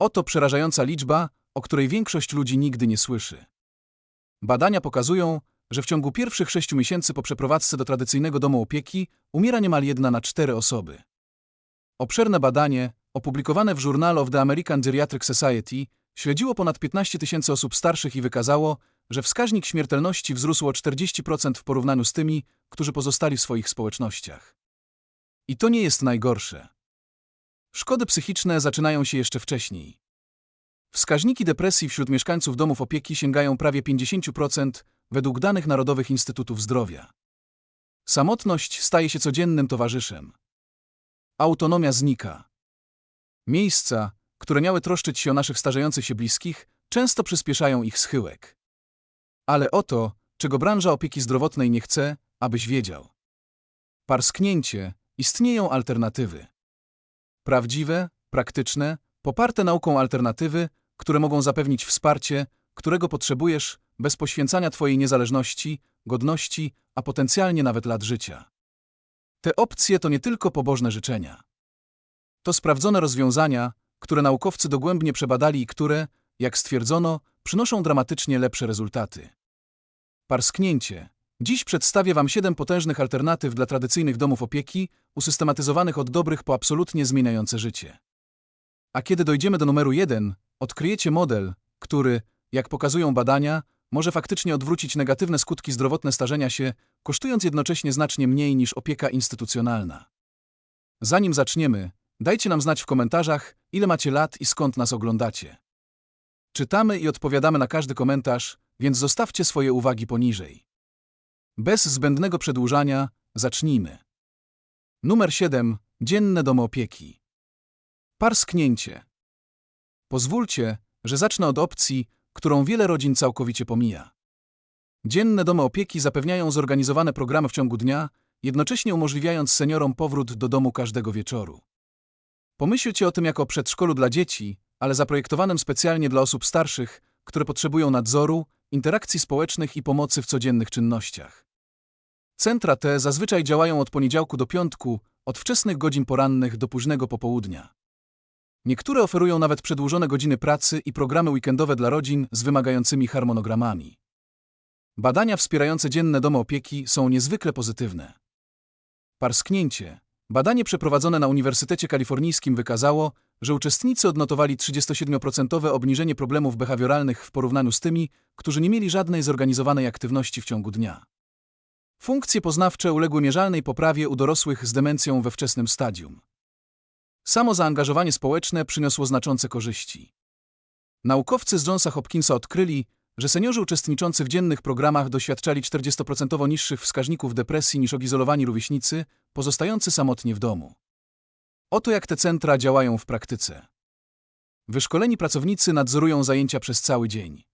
Oto przerażająca liczba, o której większość ludzi nigdy nie słyszy. Badania pokazują, że w ciągu pierwszych sześciu miesięcy po przeprowadzce do tradycyjnego domu opieki umiera niemal jedna na cztery osoby. Obszerne badanie, opublikowane w Journal of the American Geriatric Society, śledziło ponad 15 tysięcy osób starszych i wykazało, że wskaźnik śmiertelności wzrósł o 40% w porównaniu z tymi, którzy pozostali w swoich społecznościach. I to nie jest najgorsze. Szkody psychiczne zaczynają się jeszcze wcześniej. Wskaźniki depresji wśród mieszkańców domów opieki sięgają prawie 50% według danych Narodowych Instytutów Zdrowia. Samotność staje się codziennym towarzyszem. Autonomia znika. Miejsca, które miały troszczyć się o naszych starzejących się bliskich, często przyspieszają ich schyłek. Ale oto, czego branża opieki zdrowotnej nie chce, abyś wiedział. Parsknięcie, istnieją alternatywy. Prawdziwe, praktyczne, poparte nauką alternatywy, które mogą zapewnić wsparcie, którego potrzebujesz bez poświęcania Twojej niezależności, godności, a potencjalnie nawet lat życia. Te opcje to nie tylko pobożne życzenia. To sprawdzone rozwiązania, które naukowcy dogłębnie przebadali i które, jak stwierdzono, przynoszą dramatycznie lepsze rezultaty. Parsknięcie. Dziś przedstawię Wam siedem potężnych alternatyw dla tradycyjnych domów opieki, usystematyzowanych od dobrych po absolutnie zmieniające życie. A kiedy dojdziemy do numeru jeden, odkryjecie model, który, jak pokazują badania, może faktycznie odwrócić negatywne skutki zdrowotne starzenia się, kosztując jednocześnie znacznie mniej niż opieka instytucjonalna. Zanim zaczniemy, dajcie nam znać w komentarzach, ile macie lat i skąd nas oglądacie. Czytamy i odpowiadamy na każdy komentarz, więc zostawcie swoje uwagi poniżej. Bez zbędnego przedłużania, zacznijmy. Numer 7. Dzienne domy opieki. Parsknięcie. Pozwólcie, że zacznę od opcji, którą wiele rodzin całkowicie pomija. Dzienne domy opieki zapewniają zorganizowane programy w ciągu dnia, jednocześnie umożliwiając seniorom powrót do domu każdego wieczoru. Pomyślcie o tym jako o przedszkolu dla dzieci, ale zaprojektowanym specjalnie dla osób starszych, które potrzebują nadzoru, interakcji społecznych i pomocy w codziennych czynnościach. Centra te zazwyczaj działają od poniedziałku do piątku, od wczesnych godzin porannych do późnego popołudnia. Niektóre oferują nawet przedłużone godziny pracy i programy weekendowe dla rodzin z wymagającymi harmonogramami. Badania wspierające dzienne domy opieki są niezwykle pozytywne. Parsknięcie. Badanie przeprowadzone na Uniwersytecie Kalifornijskim wykazało, że uczestnicy odnotowali 37% obniżenie problemów behawioralnych w porównaniu z tymi, którzy nie mieli żadnej zorganizowanej aktywności w ciągu dnia. Funkcje poznawcze uległy mierzalnej poprawie u dorosłych z demencją we wczesnym stadium. Samo zaangażowanie społeczne przyniosło znaczące korzyści. Naukowcy z Johns Hopkinsa odkryli, że seniorzy uczestniczący w dziennych programach doświadczali 40% niższych wskaźników depresji niż odizolowani rówieśnicy, pozostający samotnie w domu. Oto jak te centra działają w praktyce. Wyszkoleni pracownicy nadzorują zajęcia przez cały dzień.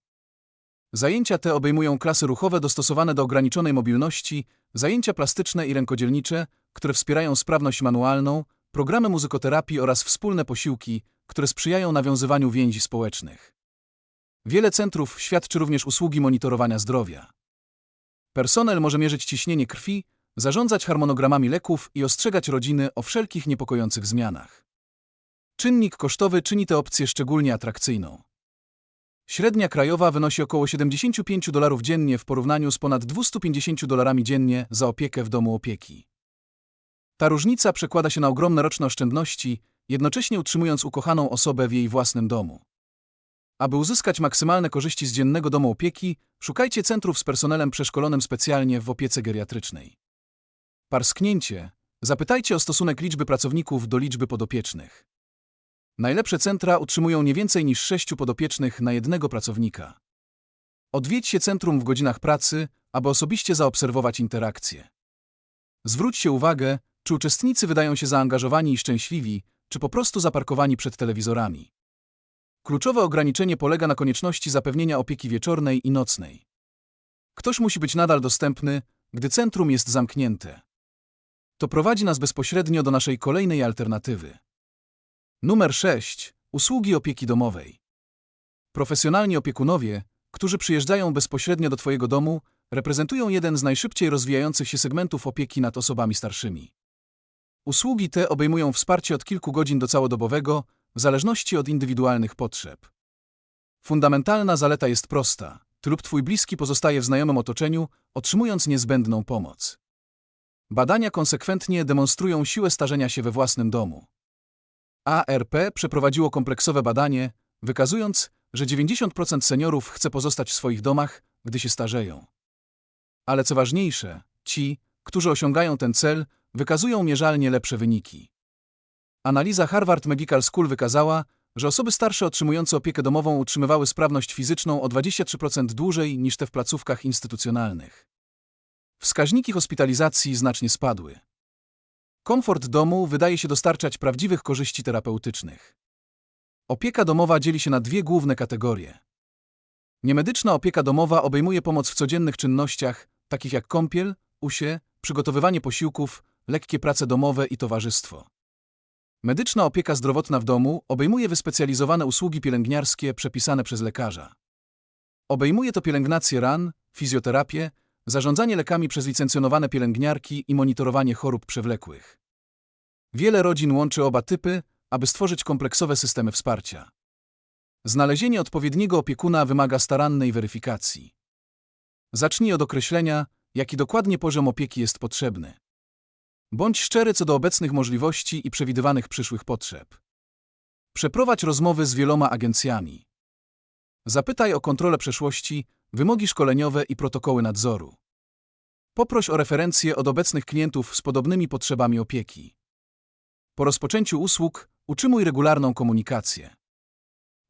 Zajęcia te obejmują klasy ruchowe dostosowane do ograniczonej mobilności, zajęcia plastyczne i rękodzielnicze, które wspierają sprawność manualną, programy muzykoterapii oraz wspólne posiłki, które sprzyjają nawiązywaniu więzi społecznych. Wiele centrów świadczy również usługi monitorowania zdrowia. Personel może mierzyć ciśnienie krwi, zarządzać harmonogramami leków i ostrzegać rodziny o wszelkich niepokojących zmianach. Czynnik kosztowy czyni tę opcję szczególnie atrakcyjną. Średnia krajowa wynosi około 75 dolarów dziennie w porównaniu z ponad 250 dolarami dziennie za opiekę w domu opieki. Ta różnica przekłada się na ogromne roczne oszczędności, jednocześnie utrzymując ukochaną osobę w jej własnym domu. Aby uzyskać maksymalne korzyści z dziennego domu opieki, szukajcie centrów z personelem przeszkolonym specjalnie w opiece geriatrycznej. Parsknięcie. Zapytajcie o stosunek liczby pracowników do liczby podopiecznych. Najlepsze centra utrzymują nie więcej niż sześciu podopiecznych na jednego pracownika. Odwiedźcie centrum w godzinach pracy, aby osobiście zaobserwować interakcje. Zwróćcie uwagę, czy uczestnicy wydają się zaangażowani i szczęśliwi, czy po prostu zaparkowani przed telewizorami. Kluczowe ograniczenie polega na konieczności zapewnienia opieki wieczornej i nocnej. Ktoś musi być nadal dostępny, gdy centrum jest zamknięte. To prowadzi nas bezpośrednio do naszej kolejnej alternatywy. Numer 6. Usługi opieki domowej. Profesjonalni opiekunowie, którzy przyjeżdżają bezpośrednio do Twojego domu, reprezentują jeden z najszybciej rozwijających się segmentów opieki nad osobami starszymi. Usługi te obejmują wsparcie od kilku godzin do całodobowego, w zależności od indywidualnych potrzeb. Fundamentalna zaleta jest prosta. Ty lub twój bliski pozostaje w znajomym otoczeniu, otrzymując niezbędną pomoc. Badania konsekwentnie demonstrują siłę starzenia się we własnym domu. ARP przeprowadziło kompleksowe badanie, wykazując, że 90% seniorów chce pozostać w swoich domach, gdy się starzeją. Ale co ważniejsze, ci, którzy osiągają ten cel, wykazują mierzalnie lepsze wyniki. Analiza Harvard Medical School wykazała, że osoby starsze otrzymujące opiekę domową utrzymywały sprawność fizyczną o 23% dłużej niż te w placówkach instytucjonalnych. Wskaźniki hospitalizacji znacznie spadły. Komfort domu wydaje się dostarczać prawdziwych korzyści terapeutycznych. Opieka domowa dzieli się na dwie główne kategorie. Niemedyczna opieka domowa obejmuje pomoc w codziennych czynnościach, takich jak kąpiel, usie, przygotowywanie posiłków, lekkie prace domowe i towarzystwo. Medyczna opieka zdrowotna w domu obejmuje wyspecjalizowane usługi pielęgniarskie przepisane przez lekarza. Obejmuje to pielęgnację ran, fizjoterapię, zarządzanie lekami przez licencjonowane pielęgniarki i monitorowanie chorób przewlekłych. Wiele rodzin łączy oba typy, aby stworzyć kompleksowe systemy wsparcia. Znalezienie odpowiedniego opiekuna wymaga starannej weryfikacji. Zacznij od określenia, jaki dokładnie poziom opieki jest potrzebny. Bądź szczery co do obecnych możliwości i przewidywanych przyszłych potrzeb. Przeprowadź rozmowy z wieloma agencjami. Zapytaj o kontrolę przeszłości, wymogi szkoleniowe i protokoły nadzoru. Poproś o referencje od obecnych klientów z podobnymi potrzebami opieki. Po rozpoczęciu usług utrzymuj regularną komunikację.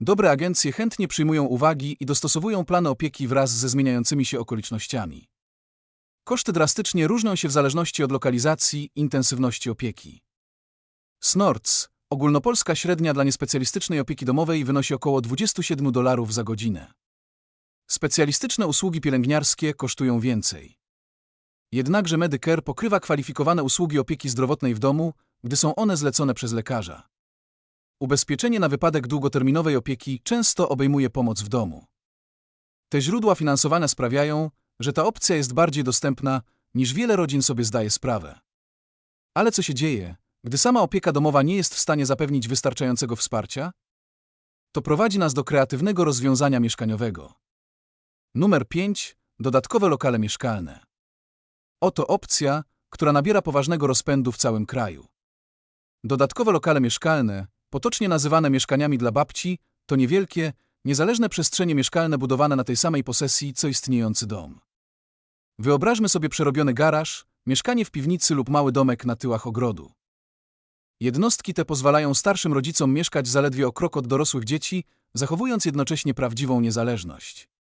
Dobre agencje chętnie przyjmują uwagi i dostosowują plany opieki wraz ze zmieniającymi się okolicznościami. Koszty drastycznie różnią się w zależności od lokalizacji intensywności opieki. SNORC, ogólnopolska średnia dla niespecjalistycznej opieki domowej wynosi około 27 dolarów za godzinę. Specjalistyczne usługi pielęgniarskie kosztują więcej. Jednakże Medicare pokrywa kwalifikowane usługi opieki zdrowotnej w domu, gdy są one zlecone przez lekarza. Ubezpieczenie na wypadek długoterminowej opieki często obejmuje pomoc w domu. Te źródła finansowania sprawiają, że ta opcja jest bardziej dostępna, niż wiele rodzin sobie zdaje sprawę. Ale co się dzieje, gdy sama opieka domowa nie jest w stanie zapewnić wystarczającego wsparcia? To prowadzi nas do kreatywnego rozwiązania mieszkaniowego. Numer 5. Dodatkowe lokale mieszkalne. Oto opcja, która nabiera poważnego rozpędu w całym kraju. Dodatkowe lokale mieszkalne, potocznie nazywane mieszkaniami dla babci, to niewielkie, niezależne przestrzenie mieszkalne budowane na tej samej posesji, co istniejący dom. Wyobraźmy sobie przerobiony garaż, mieszkanie w piwnicy lub mały domek na tyłach ogrodu. Jednostki te pozwalają starszym rodzicom mieszkać zaledwie o krok od dorosłych dzieci, zachowując jednocześnie prawdziwą niezależność.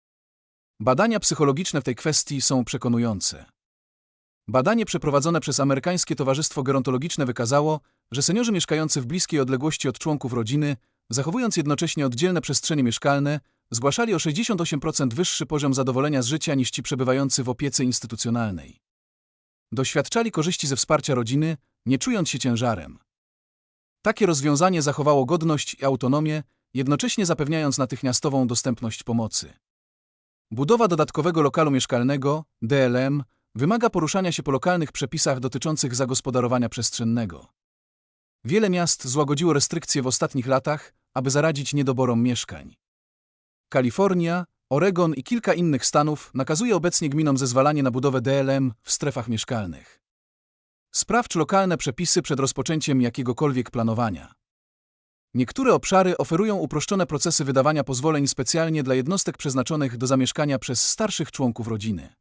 Badania psychologiczne w tej kwestii są przekonujące. Badanie przeprowadzone przez Amerykańskie Towarzystwo Gerontologiczne wykazało, że seniorzy mieszkający w bliskiej odległości od członków rodziny, zachowując jednocześnie oddzielne przestrzenie mieszkalne, zgłaszali o 68% wyższy poziom zadowolenia z życia niż ci przebywający w opiece instytucjonalnej. Doświadczali korzyści ze wsparcia rodziny, nie czując się ciężarem. Takie rozwiązanie zachowało godność i autonomię, jednocześnie zapewniając natychmiastową dostępność pomocy. Budowa dodatkowego lokalu mieszkalnego, DLM, wymaga poruszania się po lokalnych przepisach dotyczących zagospodarowania przestrzennego. Wiele miast złagodziło restrykcje w ostatnich latach, aby zaradzić niedoborom mieszkań. Kalifornia, Oregon i kilka innych stanów nakazuje obecnie gminom zezwalanie na budowę DLM w strefach mieszkalnych. Sprawdź lokalne przepisy przed rozpoczęciem jakiegokolwiek planowania. Niektóre obszary oferują uproszczone procesy wydawania pozwoleń specjalnie dla jednostek przeznaczonych do zamieszkania przez starszych członków rodziny.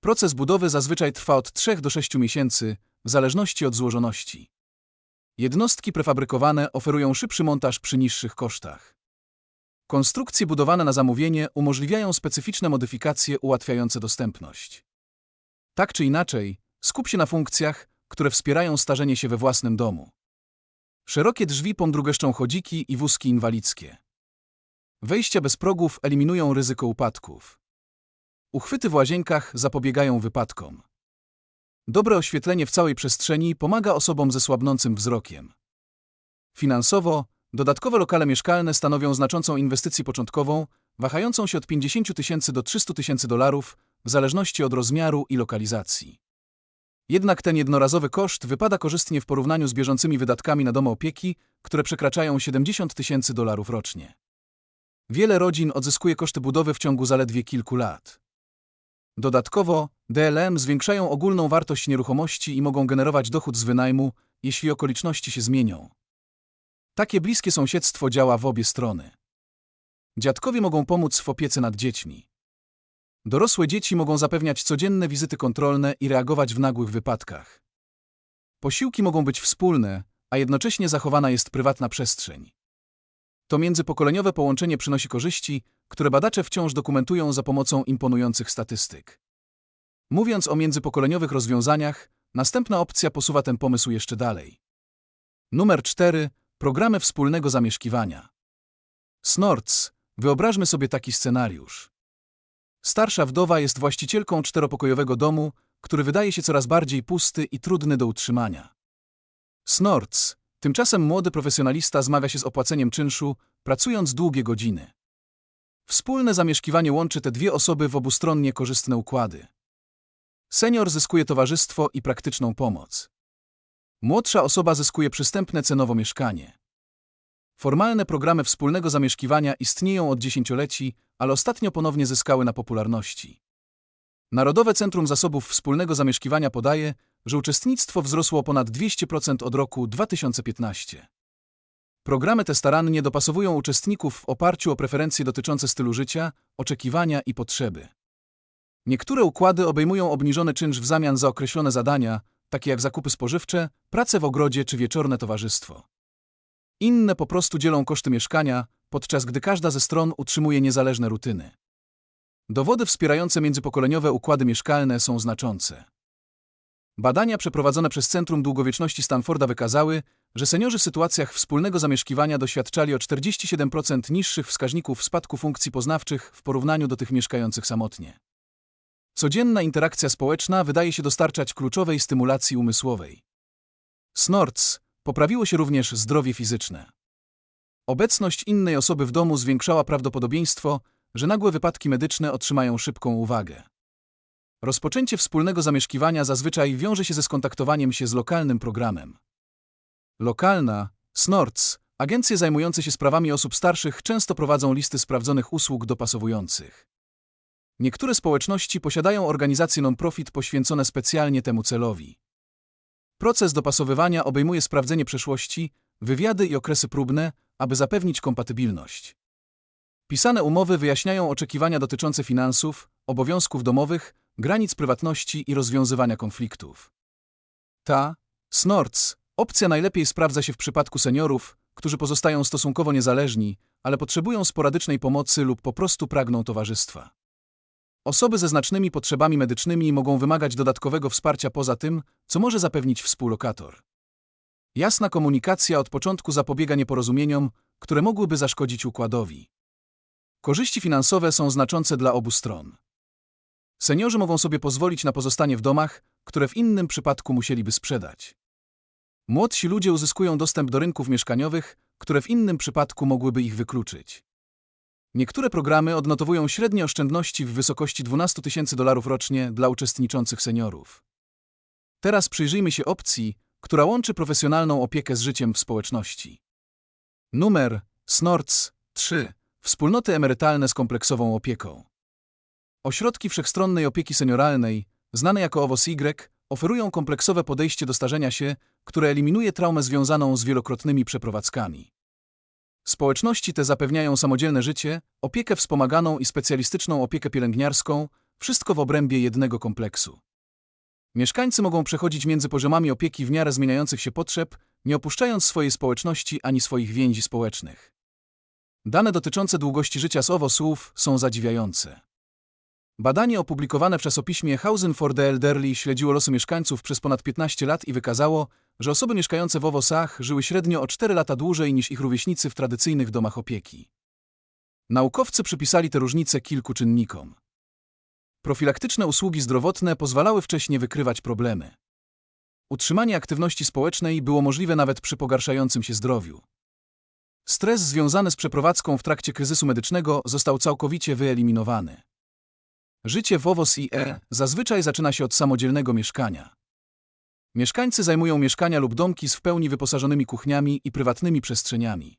Proces budowy zazwyczaj trwa od 3 do 6 miesięcy, w zależności od złożoności. Jednostki prefabrykowane oferują szybszy montaż przy niższych kosztach. Konstrukcje budowane na zamówienie umożliwiają specyficzne modyfikacje ułatwiające dostępność. Tak czy inaczej, skup się na funkcjach, które wspierają starzenie się we własnym domu. Szerokie drzwi pomdrugeszczą chodziki i wózki inwalidzkie. Wejścia bez progów eliminują ryzyko upadków. Uchwyty w łazienkach zapobiegają wypadkom. Dobre oświetlenie w całej przestrzeni pomaga osobom ze słabnącym wzrokiem. Finansowo, dodatkowe lokale mieszkalne stanowią znaczącą inwestycję początkową, wahającą się od 50 tysięcy do 300 tysięcy dolarów, w zależności od rozmiaru i lokalizacji. Jednak ten jednorazowy koszt wypada korzystnie w porównaniu z bieżącymi wydatkami na domy opieki, które przekraczają 70 tysięcy dolarów rocznie. Wiele rodzin odzyskuje koszty budowy w ciągu zaledwie kilku lat. Dodatkowo, DLM zwiększają ogólną wartość nieruchomości i mogą generować dochód z wynajmu, jeśli okoliczności się zmienią. Takie bliskie sąsiedztwo działa w obie strony. Dziadkowie mogą pomóc w opiece nad dziećmi. Dorosłe dzieci mogą zapewniać codzienne wizyty kontrolne i reagować w nagłych wypadkach. Posiłki mogą być wspólne, a jednocześnie zachowana jest prywatna przestrzeń. To międzypokoleniowe połączenie przynosi korzyści, które badacze wciąż dokumentują za pomocą imponujących statystyk. Mówiąc o międzypokoleniowych rozwiązaniach, następna opcja posuwa ten pomysł jeszcze dalej. Numer 4. Programy wspólnego zamieszkiwania. Snorts. Wyobraźmy sobie taki scenariusz. Starsza wdowa jest właścicielką czteropokojowego domu, który wydaje się coraz bardziej pusty i trudny do utrzymania. Snorts. Tymczasem młody profesjonalista zmaga się z opłaceniem czynszu, pracując długie godziny. Wspólne zamieszkiwanie łączy te dwie osoby w obustronnie korzystne układy. Senior zyskuje towarzystwo i praktyczną pomoc. Młodsza osoba zyskuje przystępne cenowo mieszkanie. Formalne programy wspólnego zamieszkiwania istnieją od dziesięcioleci, ale ostatnio ponownie zyskały na popularności. Narodowe Centrum Zasobów Wspólnego Zamieszkiwania podaje, że uczestnictwo wzrosło o ponad 200% od roku 2015. Programy te starannie dopasowują uczestników w oparciu o preferencje dotyczące stylu życia, oczekiwania i potrzeby. Niektóre układy obejmują obniżony czynsz w zamian za określone zadania, takie jak zakupy spożywcze, prace w ogrodzie czy wieczorne towarzystwo. Inne po prostu dzielą koszty mieszkania, podczas gdy każda ze stron utrzymuje niezależne rutyny. Dowody wspierające międzypokoleniowe układy mieszkalne są znaczące. Badania przeprowadzone przez Centrum Długowieczności Stanforda wykazały, że seniorzy w sytuacjach wspólnego zamieszkiwania doświadczali o 47% niższych wskaźników spadku funkcji poznawczych w porównaniu do tych mieszkających samotnie. Codzienna interakcja społeczna wydaje się dostarczać kluczowej stymulacji umysłowej. Snorts poprawiło się również zdrowie fizyczne. Obecność innej osoby w domu zwiększała prawdopodobieństwo, że nagłe wypadki medyczne otrzymają szybką uwagę. Rozpoczęcie wspólnego zamieszkiwania zazwyczaj wiąże się ze skontaktowaniem się z lokalnym programem. Lokalna, SNORTS, agencje zajmujące się sprawami osób starszych często prowadzą listy sprawdzonych usług dopasowujących. Niektóre społeczności posiadają organizacje non-profit poświęcone specjalnie temu celowi. Proces dopasowywania obejmuje sprawdzenie przeszłości, wywiady i okresy próbne, aby zapewnić kompatybilność. Pisane umowy wyjaśniają oczekiwania dotyczące finansów, obowiązków domowych, granic prywatności i rozwiązywania konfliktów. Ta, SNORTS, opcja najlepiej sprawdza się w przypadku seniorów, którzy pozostają stosunkowo niezależni, ale potrzebują sporadycznej pomocy lub po prostu pragną towarzystwa. Osoby ze znacznymi potrzebami medycznymi mogą wymagać dodatkowego wsparcia poza tym, co może zapewnić współlokator. Jasna komunikacja od początku zapobiega nieporozumieniom, które mogłyby zaszkodzić układowi. Korzyści finansowe są znaczące dla obu stron. Seniorzy mogą sobie pozwolić na pozostanie w domach, które w innym przypadku musieliby sprzedać. Młodsi ludzie uzyskują dostęp do rynków mieszkaniowych, które w innym przypadku mogłyby ich wykluczyć. Niektóre programy odnotowują średnie oszczędności w wysokości 12 tysięcy dolarów rocznie dla uczestniczących seniorów. Teraz przyjrzyjmy się opcji, która łączy profesjonalną opiekę z życiem w społeczności. Numer SNORTS 3. Wspólnoty emerytalne z kompleksową opieką. Ośrodki wszechstronnej opieki senioralnej, znane jako OWOS-Y, oferują kompleksowe podejście do starzenia się, które eliminuje traumę związaną z wielokrotnymi przeprowadzkami. Społeczności te zapewniają samodzielne życie, opiekę wspomaganą i specjalistyczną opiekę pielęgniarską, wszystko w obrębie jednego kompleksu. Mieszkańcy mogą przechodzić między poziomami opieki w miarę zmieniających się potrzeb, nie opuszczając swojej społeczności ani swoich więzi społecznych. Dane dotyczące długości życia z OWO-słów są zadziwiające. Badanie opublikowane w czasopiśmie Housing for the Elderly śledziło losy mieszkańców przez ponad 15 lat i wykazało, że osoby mieszkające w OWOSach żyły średnio o 4 lata dłużej niż ich rówieśnicy w tradycyjnych domach opieki. Naukowcy przypisali te różnice kilku czynnikom. Profilaktyczne usługi zdrowotne pozwalały wcześniej wykrywać problemy. Utrzymanie aktywności społecznej było możliwe nawet przy pogarszającym się zdrowiu. Stres związany z przeprowadzką w trakcie kryzysu medycznego został całkowicie wyeliminowany. Życie w OWOS i E zazwyczaj zaczyna się od samodzielnego mieszkania. Mieszkańcy zajmują mieszkania lub domki z w pełni wyposażonymi kuchniami i prywatnymi przestrzeniami.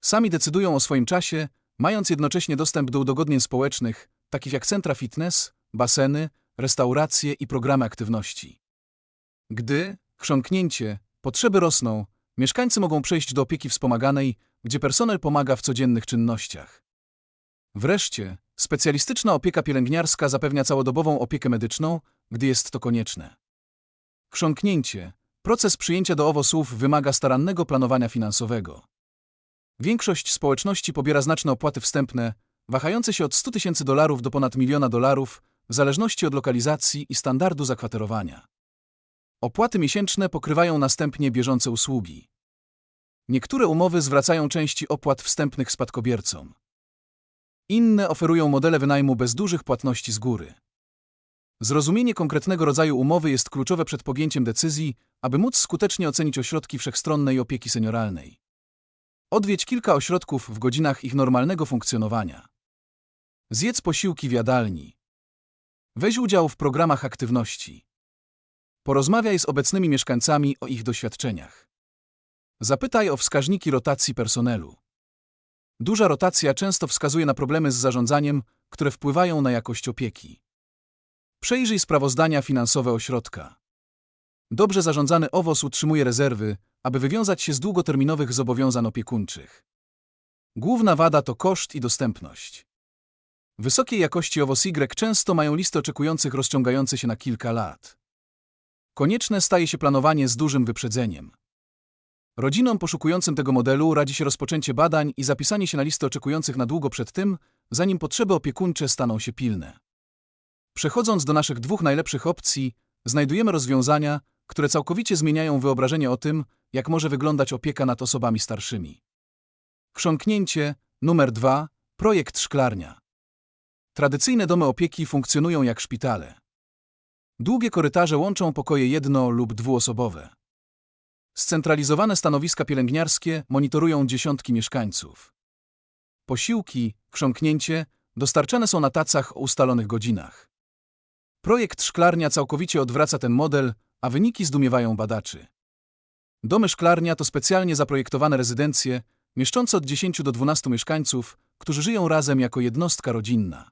Sami decydują o swoim czasie, mając jednocześnie dostęp do udogodnień społecznych, takich jak centra fitness, baseny, restauracje i programy aktywności. Gdy, chrząknięcie, potrzeby rosną, mieszkańcy mogą przejść do opieki wspomaganej, gdzie personel pomaga w codziennych czynnościach. Wreszcie, specjalistyczna opieka pielęgniarska zapewnia całodobową opiekę medyczną, gdy jest to konieczne. Chrząknięcie. Proces przyjęcia do owo słów wymaga starannego planowania finansowego. Większość społeczności pobiera znaczne opłaty wstępne, wahające się od 100 tysięcy dolarów do ponad miliona dolarów, w zależności od lokalizacji i standardu zakwaterowania. Opłaty miesięczne pokrywają następnie bieżące usługi. Niektóre umowy zwracają części opłat wstępnych spadkobiercom. Inne oferują modele wynajmu bez dużych płatności z góry. Zrozumienie konkretnego rodzaju umowy jest kluczowe przed podjęciem decyzji, aby móc skutecznie ocenić ośrodki wszechstronnej opieki senioralnej. Odwiedź kilka ośrodków w godzinach ich normalnego funkcjonowania. Zjedz posiłki w jadalni. Weź udział w programach aktywności. Porozmawiaj z obecnymi mieszkańcami o ich doświadczeniach. Zapytaj o wskaźniki rotacji personelu. Duża rotacja często wskazuje na problemy z zarządzaniem, które wpływają na jakość opieki. Przejrzyj sprawozdania finansowe ośrodka. Dobrze zarządzany owoc utrzymuje rezerwy, aby wywiązać się z długoterminowych zobowiązań opiekuńczych. Główna wada to koszt i dostępność. Wysokiej jakości owoc Y często mają listy oczekujących rozciągające się na kilka lat. Konieczne staje się planowanie z dużym wyprzedzeniem. Rodzinom poszukującym tego modelu radzi się rozpoczęcie badań i zapisanie się na listy oczekujących na długo przed tym, zanim potrzeby opiekuńcze staną się pilne. Przechodząc do naszych dwóch najlepszych opcji, znajdujemy rozwiązania, które całkowicie zmieniają wyobrażenie o tym, jak może wyglądać opieka nad osobami starszymi. Chrząknięcie numer 2. Projekt szklarnia. Tradycyjne domy opieki funkcjonują jak szpitale. Długie korytarze łączą pokoje jedno- lub dwuosobowe. Scentralizowane stanowiska pielęgniarskie monitorują dziesiątki mieszkańców. Posiłki, chrząknięcie dostarczane są na tacach o ustalonych godzinach. Projekt szklarnia całkowicie odwraca ten model, a wyniki zdumiewają badaczy. Domy szklarnia to specjalnie zaprojektowane rezydencje, mieszczące od 10 do 12 mieszkańców, którzy żyją razem jako jednostka rodzinna.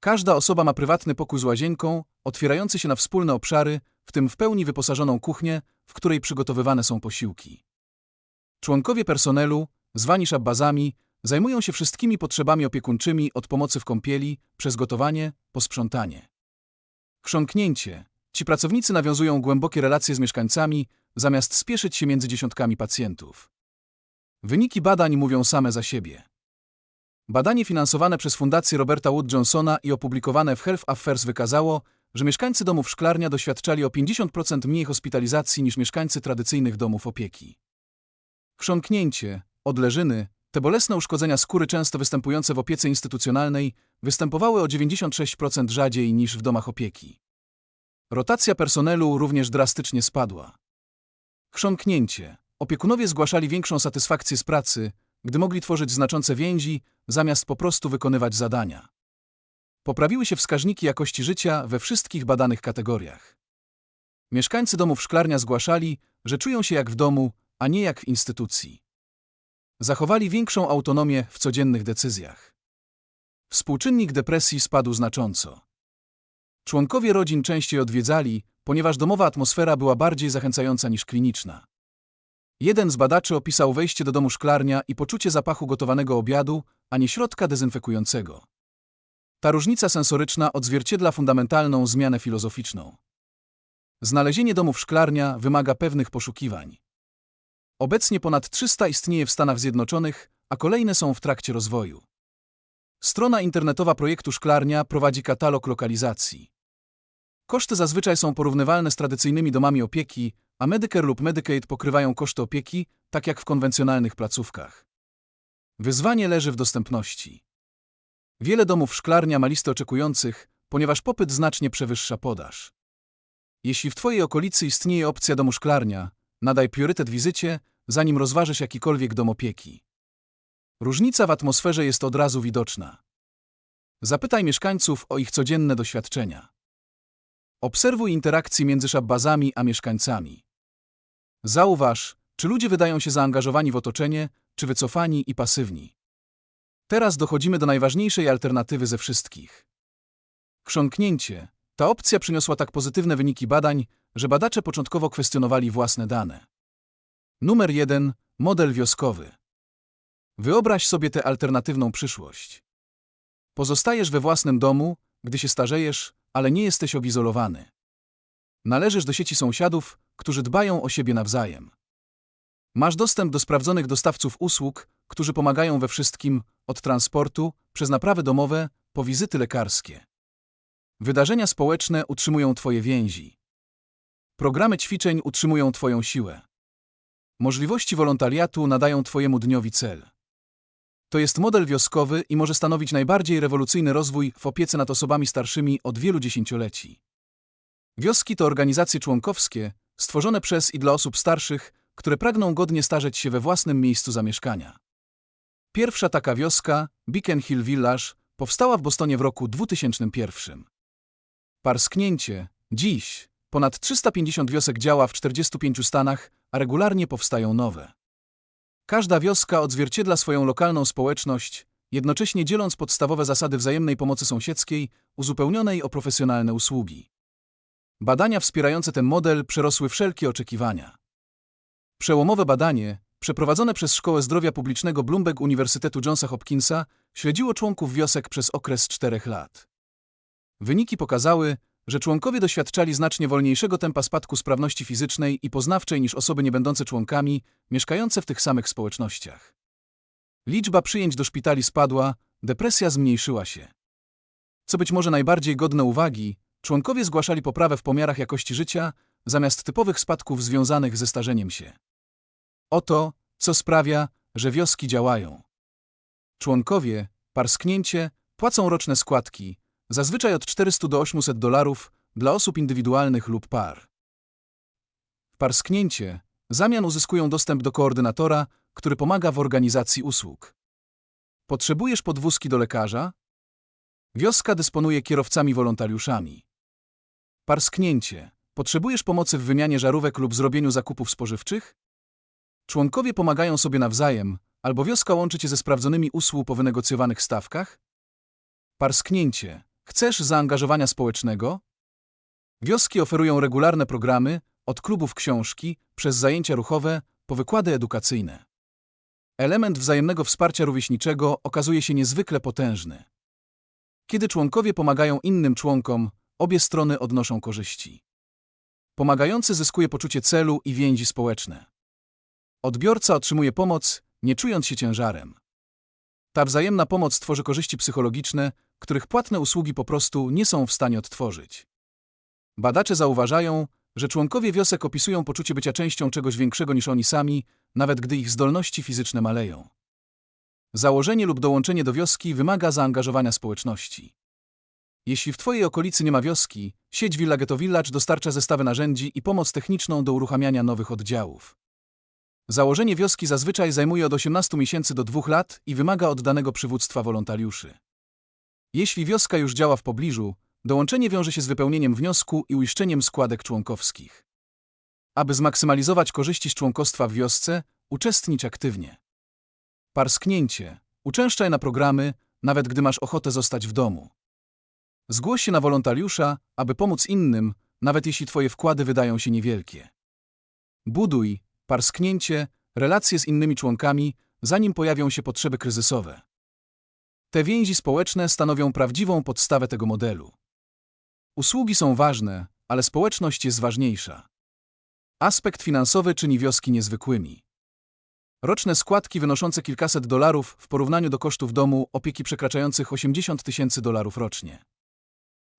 Każda osoba ma prywatny pokój z łazienką, otwierający się na wspólne obszary, w tym w pełni wyposażoną kuchnię, w której przygotowywane są posiłki. Członkowie personelu, zwani szabbazami, zajmują się wszystkimi potrzebami opiekuńczymi od pomocy w kąpieli, przez gotowanie, po sprzątanie. Chrząknięcie. Ci pracownicy nawiązują głębokie relacje z mieszkańcami, zamiast spieszyć się między dziesiątkami pacjentów. Wyniki badań mówią same za siebie. Badanie finansowane przez Fundację Roberta Wood Johnsona i opublikowane w Health Affairs wykazało, że mieszkańcy domów szklarnia doświadczali o 50% mniej hospitalizacji niż mieszkańcy tradycyjnych domów opieki. Chrząknięcie, odleżyny, te bolesne uszkodzenia skóry często występujące w opiece instytucjonalnej występowały o 96% rzadziej niż w domach opieki. Rotacja personelu również drastycznie spadła. Chrząknięcie. Opiekunowie zgłaszali większą satysfakcję z pracy, gdy mogli tworzyć znaczące więzi, zamiast po prostu wykonywać zadania. Poprawiły się wskaźniki jakości życia we wszystkich badanych kategoriach. Mieszkańcy domów szklarnia zgłaszali, że czują się jak w domu, a nie jak w instytucji. Zachowali większą autonomię w codziennych decyzjach. Współczynnik depresji spadł znacząco. Członkowie rodzin częściej odwiedzali, ponieważ domowa atmosfera była bardziej zachęcająca niż kliniczna. Jeden z badaczy opisał wejście do domu szklarnia i poczucie zapachu gotowanego obiadu, a nie środka dezynfekującego. Ta różnica sensoryczna odzwierciedla fundamentalną zmianę filozoficzną. Znalezienie domów szklarnia wymaga pewnych poszukiwań. Obecnie ponad 300 istnieje w Stanach Zjednoczonych, a kolejne są w trakcie rozwoju. Strona internetowa projektu Szklarnia prowadzi katalog lokalizacji. Koszty zazwyczaj są porównywalne z tradycyjnymi domami opieki, a Medicare lub Medicaid pokrywają koszty opieki, tak jak w konwencjonalnych placówkach. Wyzwanie leży w dostępności. Wiele domów szklarnia ma listy oczekujących, ponieważ popyt znacznie przewyższa podaż. Jeśli w Twojej okolicy istnieje opcja domu szklarnia, nadaj priorytet wizycie, zanim rozważysz jakikolwiek dom opieki. Różnica w atmosferze jest od razu widoczna. Zapytaj mieszkańców o ich codzienne doświadczenia. Obserwuj interakcje między szabbazami a mieszkańcami. Zauważ, czy ludzie wydają się zaangażowani w otoczenie, czy wycofani i pasywni. Teraz dochodzimy do najważniejszej alternatywy ze wszystkich. Chrząknięcie. Ta opcja przyniosła tak pozytywne wyniki badań, że badacze początkowo kwestionowali własne dane. Numer 1. Model wioskowy. Wyobraź sobie tę alternatywną przyszłość. Pozostajesz we własnym domu, gdy się starzejesz, ale nie jesteś odizolowany. Należysz do sieci sąsiadów, którzy dbają o siebie nawzajem. Masz dostęp do sprawdzonych dostawców usług, którzy pomagają we wszystkim, od transportu, przez naprawy domowe, po wizyty lekarskie. Wydarzenia społeczne utrzymują Twoje więzi. Programy ćwiczeń utrzymują Twoją siłę. Możliwości wolontariatu nadają Twojemu dniowi cel. To jest model wioskowy i może stanowić najbardziej rewolucyjny rozwój w opiece nad osobami starszymi od wielu dziesięcioleci. Wioski to organizacje członkowskie, stworzone przez i dla osób starszych, które pragną godnie starzeć się we własnym miejscu zamieszkania. Pierwsza taka wioska, Beacon Hill Village, powstała w Bostonie w roku 2001. Parsknięcie. Dziś ponad 350 wiosek działa w 45 stanach, a regularnie powstają nowe. Każda wioska odzwierciedla swoją lokalną społeczność, jednocześnie dzieląc podstawowe zasady wzajemnej pomocy sąsiedzkiej, uzupełnionej o profesjonalne usługi. Badania wspierające ten model przerosły wszelkie oczekiwania. Przełomowe badanie, przeprowadzone przez Szkołę Zdrowia Publicznego Bloomberg Uniwersytetu Johna Hopkinsa, śledziło członków wiosek przez okres czterech lat. Wyniki pokazały, że członkowie doświadczali znacznie wolniejszego tempa spadku sprawności fizycznej i poznawczej niż osoby niebędące członkami, mieszkające w tych samych społecznościach. Liczba przyjęć do szpitali spadła, depresja zmniejszyła się. Co być może najbardziej godne uwagi, członkowie zgłaszali poprawę w pomiarach jakości życia, zamiast typowych spadków związanych ze starzeniem się. Oto, co sprawia, że wioski działają. Członkowie, parsknięcie, płacą roczne składki, zazwyczaj od 400 do 800 dolarów dla osób indywidualnych lub par. W parsknięcie zamian uzyskują dostęp do koordynatora, który pomaga w organizacji usług. Potrzebujesz podwózki do lekarza? Wioska dysponuje kierowcami wolontariuszami. Parsknięcie. Potrzebujesz pomocy w wymianie żarówek lub zrobieniu zakupów spożywczych? Członkowie pomagają sobie nawzajem, albo wioska łączy cię ze sprawdzonymi usług po wynegocjowanych stawkach? Parsknięcie. Chcesz zaangażowania społecznego? Wioski oferują regularne programy, od klubów książki, przez zajęcia ruchowe, po wykłady edukacyjne. Element wzajemnego wsparcia rówieśniczego okazuje się niezwykle potężny. Kiedy członkowie pomagają innym członkom, obie strony odnoszą korzyści. Pomagający zyskuje poczucie celu i więzi społeczne. Odbiorca otrzymuje pomoc, nie czując się ciężarem. Ta wzajemna pomoc tworzy korzyści psychologiczne, których płatne usługi po prostu nie są w stanie odtworzyć. Badacze zauważają, że członkowie wiosek opisują poczucie bycia częścią czegoś większego niż oni sami, nawet gdy ich zdolności fizyczne maleją. Założenie lub dołączenie do wioski wymaga zaangażowania społeczności. Jeśli w Twojej okolicy nie ma wioski, sieć Villa Ghetto Village dostarcza zestawy narzędzi i pomoc techniczną do uruchamiania nowych oddziałów. Założenie wioski zazwyczaj zajmuje od 18 miesięcy do 2 lat i wymaga oddanego przywództwa wolontariuszy. Jeśli wioska już działa w pobliżu, dołączenie wiąże się z wypełnieniem wniosku i uiszczeniem składek członkowskich. Aby zmaksymalizować korzyści z członkostwa w wiosce, uczestnicz aktywnie. Parsknięcie. Uczęszczaj na programy, nawet gdy masz ochotę zostać w domu. Zgłoś się na wolontariusza, aby pomóc innym, nawet jeśli Twoje wkłady wydają się niewielkie. Buduj, parsknięcie, relacje z innymi członkami, zanim pojawią się potrzeby kryzysowe. Te więzi społeczne stanowią prawdziwą podstawę tego modelu. Usługi są ważne, ale społeczność jest ważniejsza. Aspekt finansowy czyni wioski niezwykłymi. Roczne składki wynoszące kilkaset dolarów w porównaniu do kosztów domu opieki przekraczających 80 tysięcy dolarów rocznie.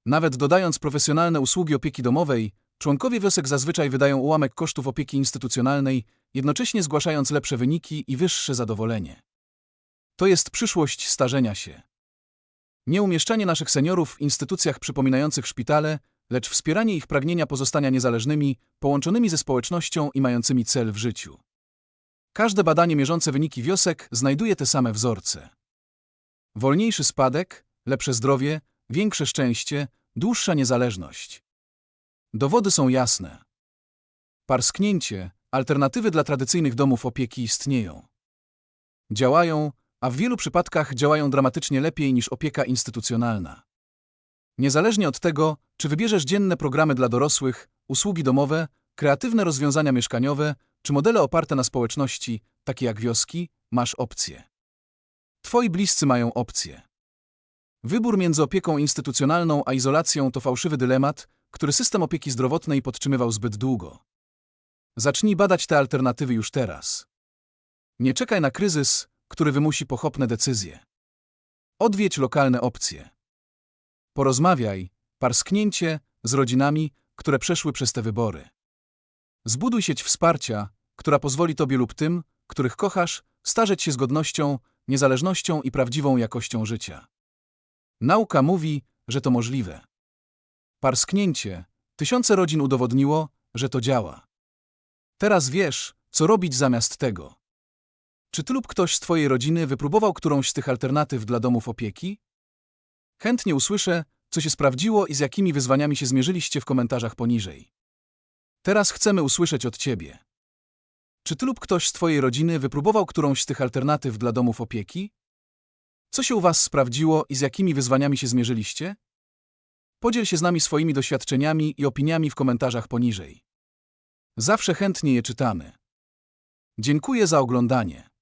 Nawet dodając profesjonalne usługi opieki domowej, członkowie wiosek zazwyczaj wydają ułamek kosztów opieki instytucjonalnej, jednocześnie zgłaszając lepsze wyniki i wyższe zadowolenie. To jest przyszłość starzenia się. Nie umieszczanie naszych seniorów w instytucjach przypominających szpitale, lecz wspieranie ich pragnienia pozostania niezależnymi, połączonymi ze społecznością i mającymi cel w życiu. Każde badanie mierzące wyniki wiosek znajduje te same wzorce. Wolniejszy spadek, lepsze zdrowie, większe szczęście, dłuższa niezależność. Dowody są jasne. Parsknięcie, alternatywy dla tradycyjnych domów opieki istnieją. Działają, a w wielu przypadkach działają dramatycznie lepiej niż opieka instytucjonalna. Niezależnie od tego, czy wybierzesz dzienne programy dla dorosłych, usługi domowe, kreatywne rozwiązania mieszkaniowe, czy modele oparte na społeczności, takie jak wioski, masz opcje. Twoi bliscy mają opcje. Wybór między opieką instytucjonalną a izolacją to fałszywy dylemat, który system opieki zdrowotnej podtrzymywał zbyt długo. Zacznij badać te alternatywy już teraz. Nie czekaj na kryzys, który wymusi pochopne decyzje. Odwiedź lokalne opcje. Porozmawiaj, parsknięcie z rodzinami, które przeszły przez te wybory. Zbuduj sieć wsparcia, która pozwoli Tobie lub tym, których kochasz, starzeć się z godnością, niezależnością i prawdziwą jakością życia. Nauka mówi, że to możliwe. Parsknięcie, tysiące rodzin udowodniło, że to działa. Teraz wiesz, co robić zamiast tego. Czy ty lub ktoś z Twojej rodziny wypróbował którąś z tych alternatyw dla domów opieki? Chętnie usłyszę, co się sprawdziło i z jakimi wyzwaniami się zmierzyliście w komentarzach poniżej. Teraz chcemy usłyszeć od Ciebie. Czy ty lub ktoś z Twojej rodziny wypróbował którąś z tych alternatyw dla domów opieki? Co się u Was sprawdziło i z jakimi wyzwaniami się zmierzyliście? Podziel się z nami swoimi doświadczeniami i opiniami w komentarzach poniżej. Zawsze chętnie je czytamy. Dziękuję za oglądanie.